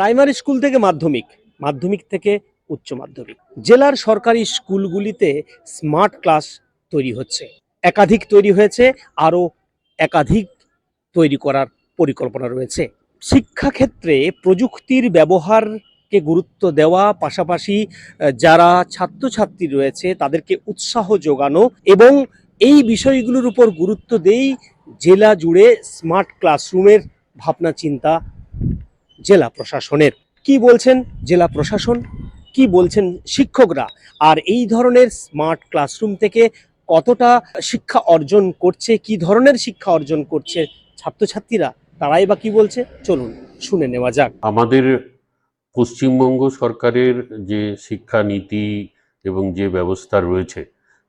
Primary school থেকে মাধ্যমিক মাধ্যমিক থেকে উচ্চ মাধ্যমিক। জেলার সরকারি স্কুলগুলিতে স্মার্ট ক্লাস তৈরি হচ্ছে। একাধিক তৈরি হয়েছে, আরও একাধিক তৈরি করার পরিকল্পনা রয়েছে। শিক্ষাক্ষেত্রে প্রযুক্তির ব্যবহারকে গুরুত্ব দেওয়া, পাশাপাশি যারা ছাত্রছাত্রী রয়েছে, তাদেরকে উৎসাহ যোগানো এবং এই বিষয়গুলোর উপর গুরুত্ব দেই জেলা জুড়ে স্মার্ট ক্লাসরুমের ভাবনা চিন্তা জেলা প্রশাসনের। কি বলছেন জেলা প্রশাসন? কি বলছেন শিক্ষকরা? আর এই ধরনের স্মার্ট ক্লাসরুম থেকে কতটা শিক্ষা অর্জন করছে, কি ধরনের শিক্ষা অর্জন করছে ছাত্রছাত্রীরা? তারাই বা কি বলছে? চলুন, শুনে নেওয়া যাক। আমাদের পশ্চিমবঙ্গ সরকারের যে শিক্ষানীতি এবং যে ব্যবস্থা রয়েছে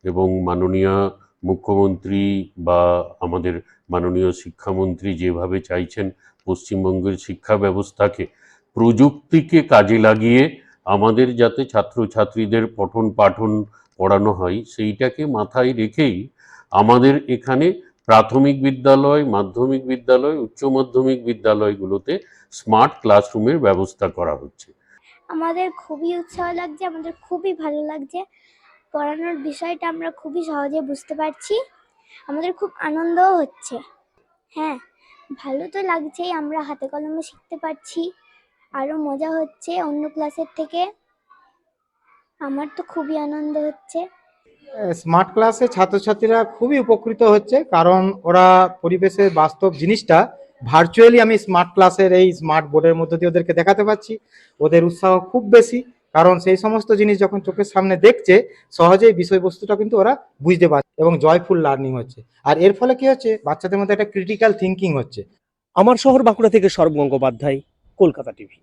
এবং মাননীয় মুখ্যমন্ত্রী বা আমাদের মাননীয় শিক্ষামন্ত্রী যেভাবে চাইছেন পশ্চিমবঙ্গের শিক্ষা ব্যবস্থাকে প্রযুক্তিকে কাজে লাগিয়ে আমাদের যাতে ছাত্রছাত্রীদের পঠন পাঠন পড়ানো হয়, সেইটাকে মাথায় রেখেই আমাদের এখানে প্রাথমিক বিদ্যালয়, মাধ্যমিক বিদ্যালয়, উচ্চ মাধ্যমিক বিদ্যালয়গুলোতে স্মার্ট ক্লাসরুমের ব্যবস্থা করা হচ্ছে। আমাদের খুবই উৎসাহ লাগছে, আমাদের খুবই ভালো লাগছে। পড়ানোর বিষয়টা আমরা খুবই সহজে বুঝতে পারছি। আমাদের খুব আনন্দও হচ্ছে। হ্যাঁ ভালো তো লাগছেই, আমরা হাতে কলমে শিখতে পারছি। আরও মজা হচ্ছে অন্য ক্লাসের থেকে। আমার তো খুবই আনন্দ হচ্ছে। স্মার্ট ক্লাসে ছাত্রছাত্রীরা খুবই উপকৃত হচ্ছে, কারণ ওরা পরিবেশের বাস্তব জিনিসটা ভার্চুয়ালি আমি স্মার্ট ক্লাসের এই স্মার্ট বোর্ডের মধ্যে দিয়ে ওদেরকে দেখাতে পারছি। ওদের উৎসাহ খুব বেশি। কারণ সেই সমস্ত জিনিস যখন চোখের সামনে দেখছে, সহজেই বিষয়বস্তুটা কিন্তু ওরা বুঝতে পারছে এবং জয়ফুল লার্নিং হচ্ছে। আর এর ফলে কি হচ্ছে? বাচ্চাদের মধ্যে একটা ক্রিটিক্যাল থিঙ্কিং হচ্ছে। আমার শহর বাঁকুড়া থেকে সর্ব গঙ্গোপাধ্যায় কলকাতা টিভি।